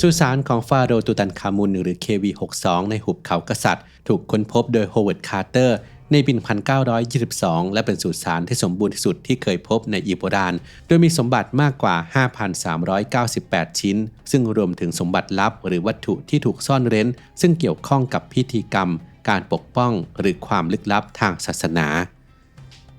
สุสานของฟาโรตูตันคามุนหรือ KV62 ในหุบเขากษัตริย์ ถูกค้นพบโดยโฮเวิร์ด คาร์เตอร์ ในปี1922 และเป็นสุสานที่สมบูรณ์ที่สุดที่เคยพบในอีโบรานโดยมีสมบัติมากกว่า 5,398 ชิ้น ซึ่งรวมถึงสมบัติลับหรือวัตถุที่ถูกซ่อนเร้น ซึ่งเกี่ยวข้องกับพิธีกรรม การปกป้อง หรือความลึกลับทางศาสนา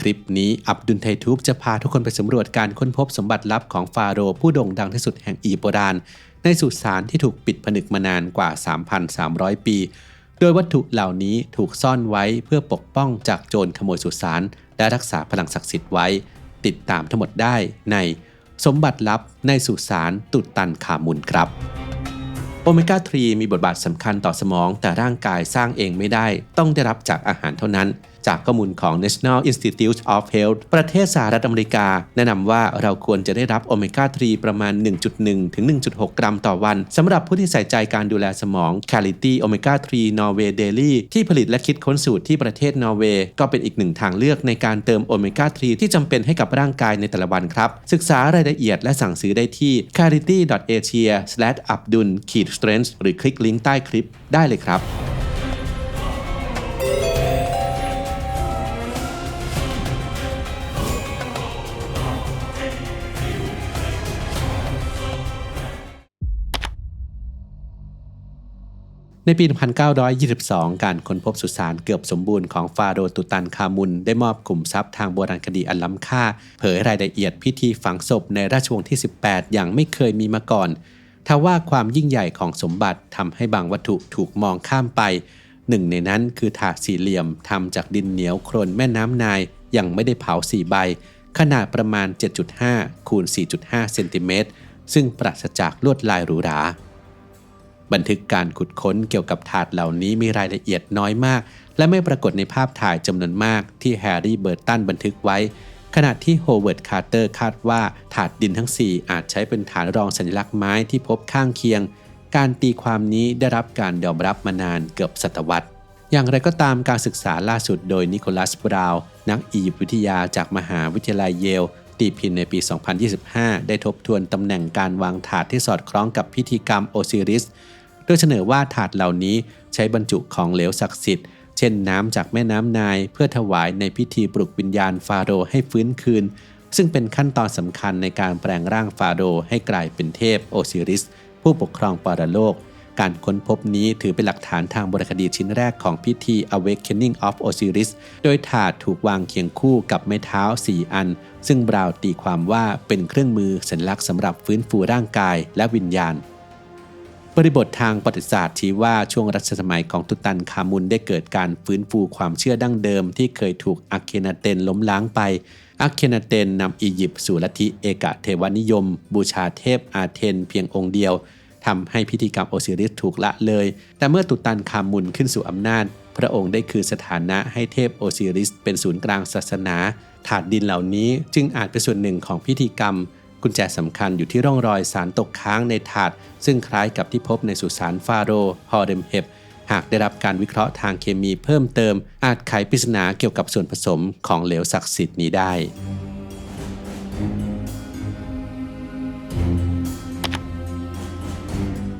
คลิปนี้อับดุลไททูบจะพาทุกคนไปสำรวจการค้นพบสมบัติลับของฟาโรห์ผู้โด่งดังที่สุดแห่งอีโบรานในสุสานที่ถูกปิดผนึกมานานกว่า 3,300 ปี โดยวัตถุเหล่านี้ถูกซ่อนไว้เพื่อปกป้องจากโจรขโมยสุสานและรักษาพลังศักดิ์สิทธิ์ไว้ ติดตามทั้งหมดได้ในสมบัติลับในสุสานตุตันคามุนครับ โอเมก้า 3 มีบทบาทสำคัญต่อสมอง แต่ร่างกายสร้างเองไม่ได้ ต้องได้รับจากอาหารเท่านั้นจากข้อมูลของ National Institute of Health ประเทศสหรัฐอเมริกา แนะนำว่าเราควรจะได้รับโอเมก้า 3 ประมาณ 1.1 ถึง 1.6 กรัมต่อวันสำหรับผู้ที่ใส่ใจการดูแลสมอง Quality Omega 3 Norway Daily ที่ผลิตและคิดค้นสูตรที่ประเทศนอร์เวย์ก็เป็นอีกหนึ่งทางเลือกในการเติมโอเมก้า 3 ที่จำเป็นให้กับร่างกายในแต่ละวันครับ ศึกษารายละเอียดและสั่งซื้อได้ที่ charity.asia/abdul-strength หรือคลิกลิงก์ใต้คลิปได้เลยครับ ในปี 1922 การค้นพบสุสานเกือบสมบูรณ์ของฟาโรตุตันคามุน ได้มอบขุมทรัพย์ทางโบราณคดีอันล้ำค่า เผยรายละเอียดพิธีฝังศพในราชวงศ์ที่ 18 อย่างไม่เคยมีมาก่อน ทว่าความยิ่งใหญ่ของสมบัติทำให้บางวัตถุถูกมองข้ามไป หนึ่งในนั้นคือถาดสี่เหลี่ยมทำจากดินเหนียวโครนแม่น้ำนายยังไม่ได้เผาสี่ใบ ขนาดประมาณ 7.5 คูณ 4.5 เซนติเมตรซึ่งปราศจากลวดลายหรูหรา บันทึกการขุดค้นเกี่ยวกับถาดเหล่านี้มีรายละเอียดน้อยมาก และไม่ปรากฏในภาพถ่ายจำนวนมากที่แฮร์รี่เบิร์ตันบันทึกไว้ ขณะที่โฮเวิร์ดคาร์เตอร์คาดว่าถาดดินทั้ง 4 อาจใช้เป็นฐานรองสัญลักษณ์ไม้ที่พบข้างเคียง การตีความนี้ได้รับการยอมรับมานานเกือบศตวรรษ อย่างไรก็ตามการศึกษาล่าสุดโดยนิโคลัสบราวน์นักอียิปต์วิทยาจากมหาวิทยาลัยเยลตีพิมพ์ในปี 2025 ได้ทบทวนตำแหน่งการวางถาดที่สอดคล้องกับพิธีกรรมโอซิริส โดยเสนอว่าถาดเหล่านี้ใช้บรรจุของเหลวศักดิ์สิทธิ์ เช่นน้ำจากแม่น้ำนาย เพื่อถวายในพิธีปลุกวิญญาณฟาโรห์ให้ฟื้นคืน ซึ่งเป็นขั้นตอนสำคัญในการแปลงร่างฟาโรห์ให้กลายเป็นเทพโอซิริส ผู้ปกครองปรโลก การค้นพบนี้ถือเป็นหลักฐานทางโบราณคดีชิ้นแรกของพิธี Awakening of Osiris โดยถาดถูกวางเคียงคู่กับไม้เท้า 4 อัน ซึ่งบราวตีความว่าเป็นเครื่องมือสัญลักษณ์สำหรับฟื้นฟูร่างกายและวิญญาณ บริบททางประวัติศาสตร์ชี้ว่าช่วงรัชสมัยของตุตันคามุนได้เกิดการฟื้นฟูความเชื่อดั้งเดิมที่เคยถูกอัคเคนาเตนล้มล้างไปอัคเคนาเตนนำอียิปต์สู่ลัทธิเอกเทวนิยม บูชาเทพอาเทนเพียงองค์เดียวทำให้พิธีกรรมโอซิริสถูกละเลย แต่เมื่อตุตันคามุนขึ้นสู่อำนาจ พระองค์ได้คืนสถานะให้เทพโอซิริสเป็นศูนย์กลางศาสนา ถาดดินเหล่านี้จึงอาจเป็นส่วนหนึ่งของพิธีกรรม กุญแจสำคัญอยู่ที่ร่องรอยสารตกค้างในถาด ซึ่งคล้ายกับที่พบในสุสานฟาโรห์ฮอเรมเฮบหากได้รับการวิเคราะห์ทางเคมีเพิ่มเติม อาจไขปริศนาเกี่ยวกับส่วนผสมของเหลวศักดิ์สิทธิ์นี้ได้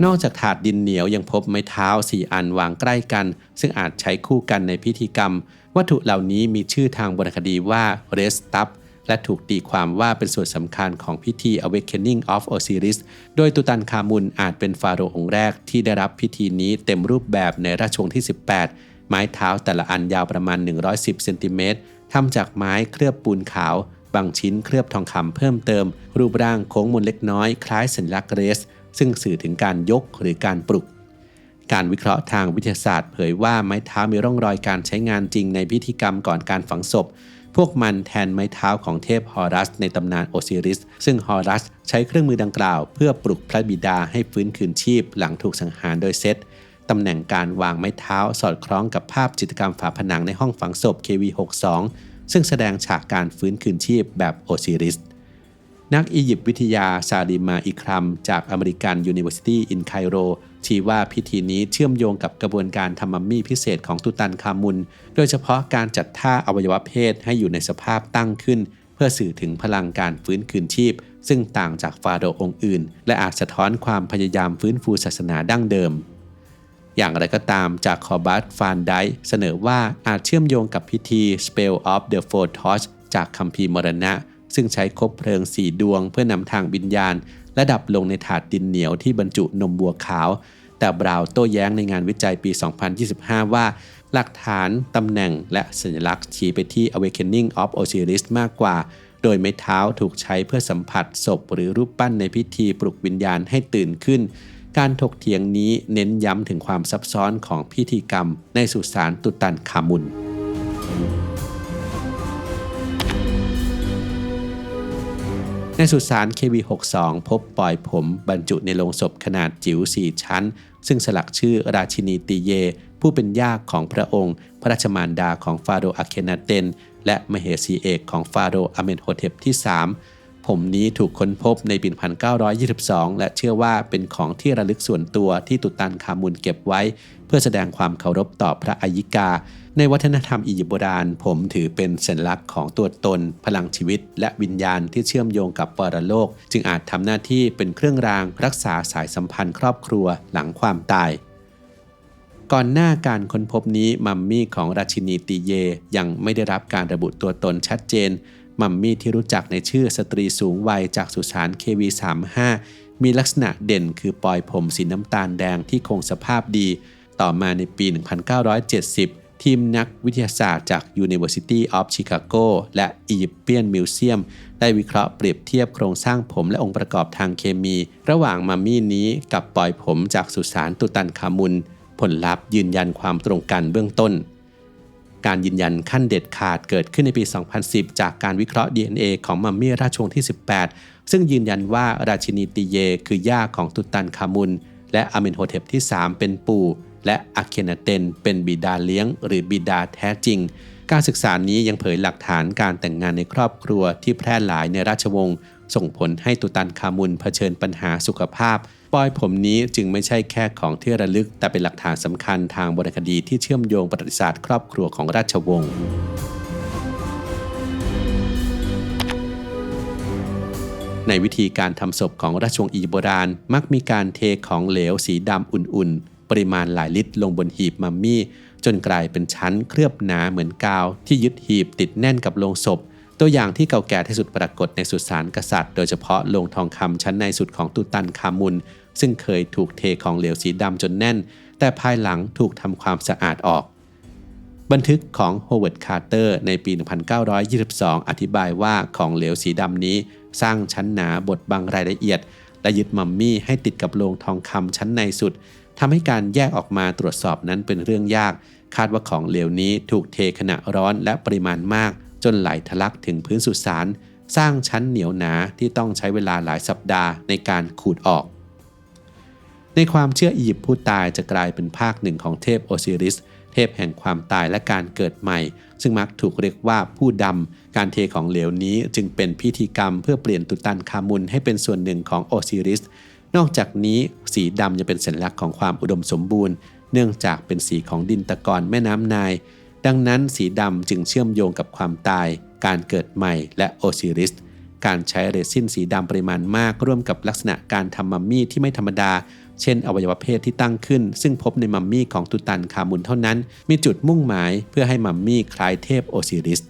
นอกจากถาดดินเหนียวยังพบไม้เท้า4อันวางใกล้กัน ซึ่งอาจใช้คู่กันในพิธีกรรม วัตถุเหล่านี้มีชื่อทางวรรณคดีว่าเรสตับ และถูกตีความว่าเป็นส่วนสำคัญของพิธี Awakening of Osiris โดยตุตันคามุนอาจเป็นฟาโรห์องค์แรกที่ได้รับพิธีนี้เต็มรูปแบบในราชวงศ์ที่ 18 ไม้เท้าแต่ละอันยาวประมาณ 110 เซนติเมตรทำจากไม้เคลือบปูนขาว บางชิ้นเคลือบทองคำเพิ่มเติม รูปร่างโค้งมนเล็กน้อยคล้ายสัญลักษณ์เรส ซึ่งสื่อถึงการยกหรือการปลุกการวิเคราะห์ทางวิทยาศาสตร์เผยว่าไม้เท้ามีร่องรอยการใช้งานจริงในพิธีกรรมก่อนการฝังศพ พวกมันแทนไม้เท้าของเทพฮอรัสในตำนานโอซิริส ซึ่งฮอรัสใช้เครื่องมือดังกล่าว เพื่อปลุกพระบิดาให้ฟื้นคืนชีพหลังถูกสังหารโดยเซตตำแหน่งการวางไม้เท้าสอดคล้องกับภาพจิตรกรรมฝาผนังในห้องฝังศพ KV62 ซึ่งแสดงฉากการฟื้นคืนชีพแบบโอซิริส นักอียิปต์วิทยาซาลิมาอิครัม จากอเมริกัน University in Cairo ชี้ว่าพิธีนี้เชื่อมโยงกับกระบวนการทำมัมมี่พิเศษของตุตันคามุน โดยเฉพาะการจัดท่าอวัยวะเพศให้อยู่ในสภาพตั้งขึ้น เพื่อสื่อถึงพลังการฟื้นคืนชีพ ซึ่งต่างจากฟาโรองค์อื่น และอาจสะท้อนความพยายามฟื้นฟูศาสนาดั้งเดิม อย่างไรก็ตามจากคอบัตฟานไดเสนอว่าอาจเชื่อมโยงกับพิธี Spell of the Four Torch จากคัมภีร์มรณะ ซึ่งใช้คบเพลิงสีดวงเพื่อนำทางวิญญาณ และดับลงในถาดดินเหนียวที่บรรจุนมบัวขาว แต่บราวน์โต้แย้งในงานวิจัยปี 2025 ว่า หลักฐานตำแหน่งและสัญลักษณ์ชี้ไปที่ Awakening of Osiris มากกว่า โดยไม้เท้าถูกใช้เพื่อสัมผัสศพหรือรูปปั้นในพิธีปลุกวิญญาณให้ตื่นขึ้นการถกเถียงนี้เน้นย้ำถึงความซับซ้อนของพิธีกรรมในสุสานตุตันคามุน ในสุสาน KV62 พบปล่อยผมบรรจุในโลงศพขนาดจิ๋ว 4 ชั้น ซึ่งสลักชื่อราชินีตีเย ผู้เป็นย่าของพระองค์ พระราชมารดาของฟาโรห์อาเคนาเตน และมเหสีเอกของฟาโรห์อเมนโฮเทปที่ 3 ผมนี้ถูกค้นพบในปี 1922 และเชื่อว่าเป็นของที่ระลึกส่วนตัวที่ตุตันคามุนเก็บไว้ เพื่อแสดงความเคารพต่อพระอายิกา ในวัฒนธรรมอียิปต์โบราณ ผมถือเป็นสัญลักษณ์ของตัวตน พลังชีวิต และวิญญาณที่เชื่อมโยงกับปรโลก จึงอาจทำหน้าที่เป็นเครื่องราง รักษาสายสัมพันธ์ครอบครัวหลังความตายก่อนหน้าการค้นพบนี้มัมมี่ของราชินีตีเยยังไม่ได้รับการระบุตัวตนชัดเจน มัมมี่ที่รู้จักในชื่อสตรีสูงวัยจากสุสาน KV35 มีลักษณะเด่นคือปลอยผมสีน้ำตาลแดงที่คงสภาพดี ต่อมาในปี 1970 ทีมนักวิทยาศาสตร์จาก University of Chicago และ Egyptian Museum ได้วิเคราะห์เปรียบเทียบโครงสร้างผมและองค์ประกอบทางเคมี ระหว่างมัมมี่นี้กับปลอยผมจากสุสานตุตันคามุน ผลลัพธ์ยืนยันความตรงกันเบื้องต้น การยืนยันขั้นเด็ดขาดเกิดขึ้นในปี 2010 จากการวิเคราะห์ DNA ของมัมมี่ราชวงศ์ที่ 18 ซึ่งยืนยันว่าราชินีติเย คือย่าของตุตันคามุน และอาเมนโฮเทปที่ 3 เป็นปู่ และอาเคนาเตนเป็นบิดาเลี้ยง หรือบิดาแท้จริง การศึกษานี้ยังเผยหลักฐานการแต่งงานในครอบครัวที่แพร่หลายในราชวงศ์ ส่งผลให้ตุตันคามุนเผชิญปัญหาสุขภาพ ปอยผมนี้จึงไม่ใช่แค่ของที่ระลึก แต่เป็นหลักฐานสำคัญทางบรรณคดีที่เชื่อมโยงประวัติศาสตร์ครอบครัวของราชวงศ์ในวิธีการทำศพของราชวงศ์อียิปต์โบราณ มักมีการเทของเหลวสีดำอุ่นๆ ปริมาณหลายลิตรลงบนหีบมัมมี่ จนกลายเป็นชั้นเคลือบหนาเหมือนกาว ที่ยึดหีบติดแน่นกับโลงศพ ตัวอย่างที่เก่าแก่ที่สุดปรากฏในสุสานกษัตริย์ โดยเฉพาะโลงทองคำชั้นในสุดของตุตันคามุน ซึ่งเคยถูกเทของเหลวสีดำจนแน่น แต่ภายหลังถูกทำความสะอาดออก บันทึกของโฮเวิร์ดคาร์เตอร์ในปี 1922 อธิบายว่าของเหลวสีดำนี้ สร้างชั้นหนาบดบังรายละเอียด และยึดมัมมี่ให้ติดกับโลงทองคำชั้นในสุดทำให้การแยกออกมาตรวจสอบนั้นเป็นเรื่องยาก คาดว่าของเหลวนี้ถูกเทขณะร้อนและปริมาณมาก จนไหลทะลักถึงพื้นสุสานสร้างชั้นเหนียวหนาที่ต้องใช้เวลาหลายสัปดาห์ในการขูดออก ในความเชื่ออียิปต์ผู้ตายจะกลายเป็นภาคหนึ่งของเทพโอซิริส เทพแห่งความตายและการเกิดใหม่ ซึ่งมักถูกเรียกว่าผู้ดำ การเทของเหลวนี้จึงเป็นพิธีกรรมเพื่อเปลี่ยนตุตันคามุนให้เป็นส่วนหนึ่งของโอซิริส นอกจากนี้สีดำจะเป็นสัญลักษณ์ของความอุดมสมบูรณ์ เนื่องจากเป็นสีของดินตะกอนแม่น้ำนาย ดังนั้นสีดำจึงเชื่อมโยงกับความตาย การเกิดใหม่และโอซิริส การใช้เรซินสีดำปริมาณมากร่วมกับลักษณะการทำมัมมี่ที่ไม่ธรรมดา เช่น อวัยวะเพศที่ตั้งขึ้น ซึ่งพบในมัมมี่ของตุตันคามุนเท่านั้น มีจุดมุ่งหมายเพื่อให้มัมมี่คล้ายเทพโอซิริส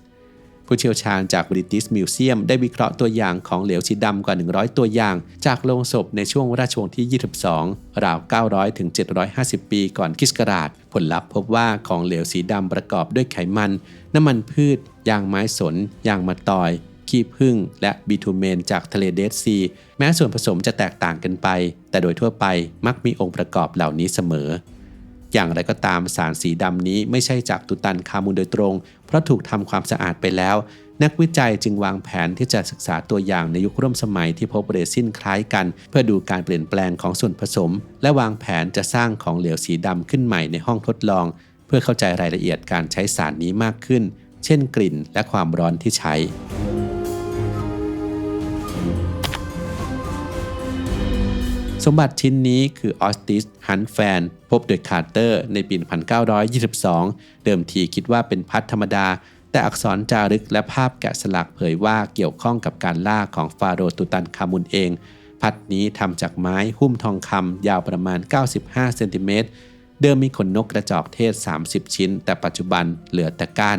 ผู้เชี่ยวชาญจาก British Museum ได้วิเคราะห์ตัวอย่างของเหลวสีดำกว่า 100 ตัวอย่าง จากโลงศพในช่วงราชวงศ์ที่ 22 ราว 900 ถึง 750 ปีก่อนคริสต์ศักราช ผลลัพธ์พบว่าของเหลวสีดำประกอบด้วยไขมัน น้ำมันพืช ยางไม้สน ยางมะตอย ขี้ผึ้ง และบิทูเมนจากทะเลเดดซี แม้ส่วนผสมจะแตกต่างกันไป แต่โดยทั่วไปมักมีองค์ประกอบเหล่านี้เสมอ อย่างไรก็ตามสารสีดำนี้ไม่ใช่จากตุตันคามุนโดยตรง เพราะถูกทำความสะอาดไปแล้ว นักวิจัยจึงวางแผนที่จะศึกษาตัวอย่างในยุคร่วมสมัยที่พบเรซินคล้ายกัน เพื่อดูการเปลี่ยนแปลงของส่วนผสม และวางแผนจะสร้างของเหลวสีดำขึ้นใหม่ในห้องทดลอง เพื่อเข้าใจรายละเอียดการใช้สารนี้มากขึ้น เช่นกลิ่นและความร้อนที่ใช้สมบัติชิ้นนี้คือออสติสฮันแฟน พบโดยคาร์เตอร์ในปี 1922 เดิมทีคิดว่าเป็นพัดธรรมดา แต่อักษรจารึกและภาพแกะสลักเผยว่าเกี่ยวข้องกับการล่าของฟาโรห์ตุตันคามุนเอง พัดนี้ทำจากไม้หุ้มทองคำยาวประมาณ 95 เซนติเมตร เดิมมีขนนกกระจอกเทศ 30 ชิ้น แต่ปัจจุบันเหลือแต่ก้าน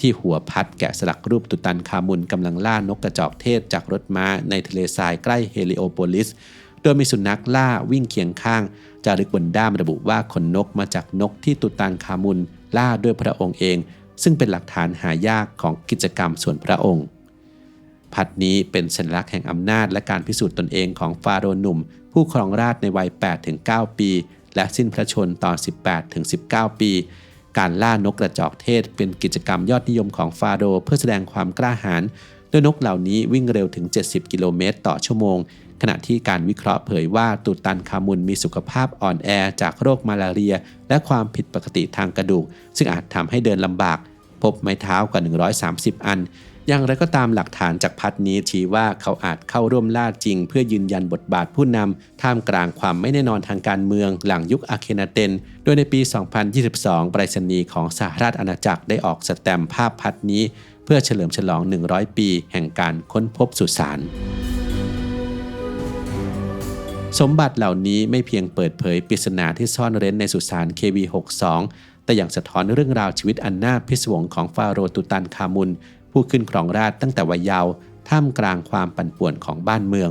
ที่หัวพัดแกะสลักรูปตุตันคามุนกำลังล่านกกระจอกเทศจากรถม้าในทะเลทรายใกล้เฮลิโอโปลิส โดยมีสุนัขล่าวิ่งเคียงข้าง จารึกบนด้ามระบุว่าขนนกมาจากนกที่ตุตันคามุนล่าด้วยพระองค์เอง ซึ่งเป็นหลักฐานหายากของกิจกรรมส่วนพระองค์ พัดนี้เป็นสัญลักษณ์แห่งอำนาจและการพิสูจน์ตนเองของฟาโรห์หนุ่ม ผู้ครองราชในวัย 8-9 ปี และสิ้นพระชนม์ตอน 18-19 ปี การล่านกกระจอกเทศเป็นกิจกรรมยอดนิยมของฟาโรห์เพื่อแสดงความกล้าหาญโดยนกเหล่านี้วิ่งเร็วถึง 70 กิโลเมตร ต่อชั่วโมง ขณะที่การวิเคราะห์เผยว่าตูตันคามุนมีสุขภาพอ่อนแอจากโรคมาลาเรีย และความผิดปกติทางกระดูก ซึ่งอาจทำให้เดินลำบาก พบไม้เท้ากว่า 130 อัน อย่างไรก็ตามหลักฐานจากพัดนี้ชี้ว่าเขาอาจเข้าร่วมล่าจริง เพื่อยืนยันบทบาทผู้นำท่ามกลางความไม่แน่นอนทางการเมือง หลังยุคอาเคนาเตน โดยในปี 2022 ไปรษณีย์ของสหราชอาณาจักรได้ออกสแตมป์ภาพพัดนี้ เพื่อเฉลิมฉลอง 100 ปี แห่งการค้นพบสุสาน สมบัติเหล่านี้ไม่เพียงเปิดเผยปริศนาที่ซ่อนเร้นในสุสาน KV62 แต่ยังสะท้อนเรื่องราวชีวิตอันน่าพิศวงของฟาโรห์ตุตันคามุน ผู้ขึ้นครองราชตั้งแต่วัยเยาว์ท่ามกลางความปั่นป่วนของบ้านเมือง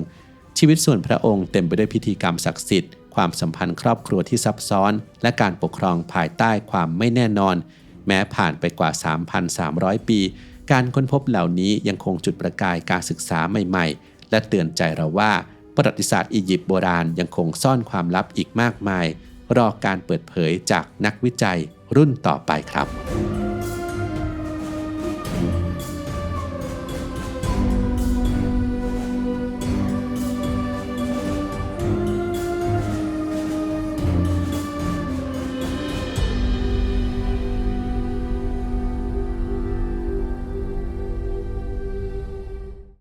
ชีวิตส่วนพระองค์เต็มไปด้วยพิธีกรรมศักดิ์สิทธิ์ความสัมพันธ์ครอบครัวที่ซับซ้อน และการปกครองภายใต้ความไม่แน่นอน แม้ผ่านไปกว่า 3,300 ปี การค้นพบเหล่านี้ยังคงจุดประกายการศึกษาใหม่ ๆ และเตือนใจเราว่า ประวัติศาสตร์อียิปต์โบราณยังคงซ่อนความลับอีกมากมาย รอการเปิดเผยจากนักวิจัยรุ่นต่อไปครับ